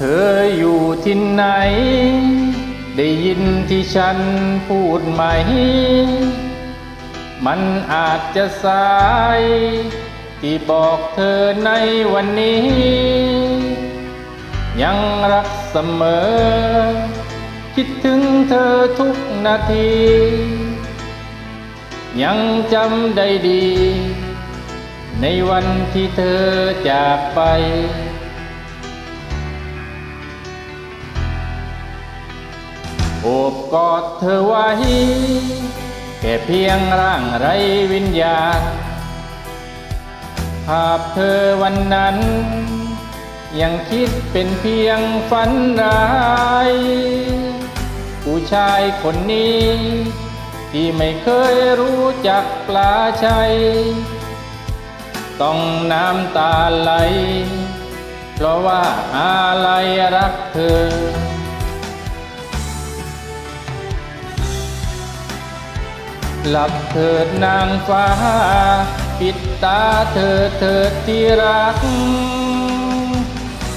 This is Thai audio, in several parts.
เธออยู่ที่ไหน ได้ยินที่ฉันพูดไหม มันอาจจะสาย ที่บอกเธอในวันนี้ ยังรักเสมอ คิดถึงเธอทุกนาที ยังจำได้ดี ในวันที่เธอจากไป โอบกอดเธอไว้แค่เพียงร่างไรวิญญาณภาพเธอวันนั้น ยังคิดเป็นเพียงฝันร้ายผู้ชายคนนี้ ที่ไม่เคยรู้จักปลาชัย ต้องน้ำตาไหล เพราะว่าอะไรรักเธอ หลับเถิดนางฟ้า ปิดตาเธอเถิดที่รัก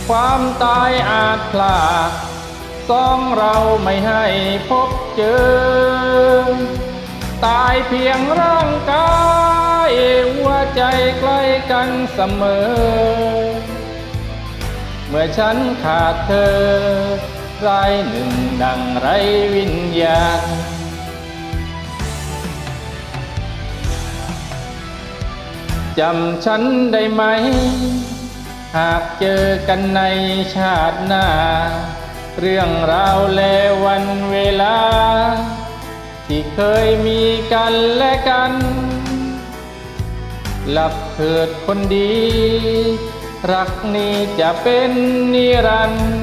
ความตายอาจพลากสองเราไม่ให้พบเจอ ตายเพียงร่างกายหัวใจใกล้กันเสมอ เมื่อฉันขาดเธอรายหนึ่งดังไรวิญญาณ จำฉันได้ไหม หากเจอกันในชาติหน้า เรื่องราวและวันเวลา ที่เคยมีกันและกัน หลับเถิดคนดี รักนี้จะเป็นนิรันดร์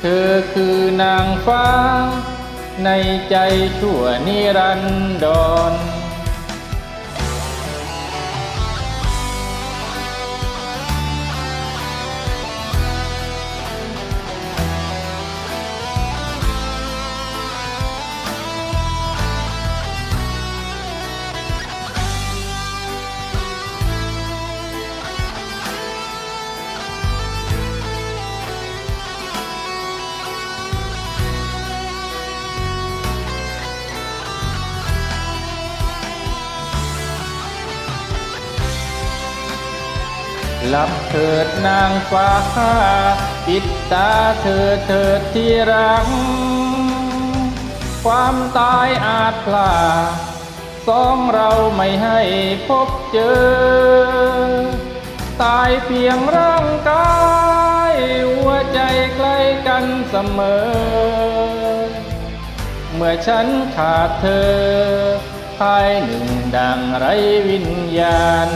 เธอคือนางฟ้า ในใจชั่วนิรันดร หลับเถิดนางฟ้าปิดตาเธอเถิดที่รัก ความตายอาจพลาดสองเราไม่ให้พบเจอ ตายเพียงร่างกาย หัวใจใกล้กันเสมอ เมื่อฉันขาดเธอภายหนึ่งดังไรวิญญาณ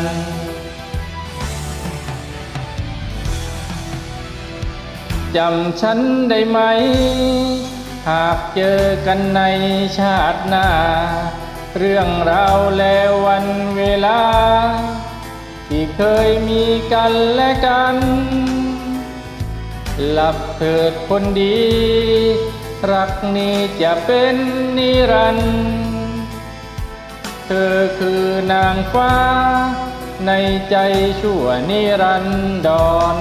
จำฉันได้ไหม หากเจอกันในชาติหน้า เรื่องราวและวันเวลา ที่เคยมีกันและกัน หลับเถิดคนดี รักนี้จะเป็นนิรันดร์เธอคือนางฟ้า ในใจชั่วนิรันดร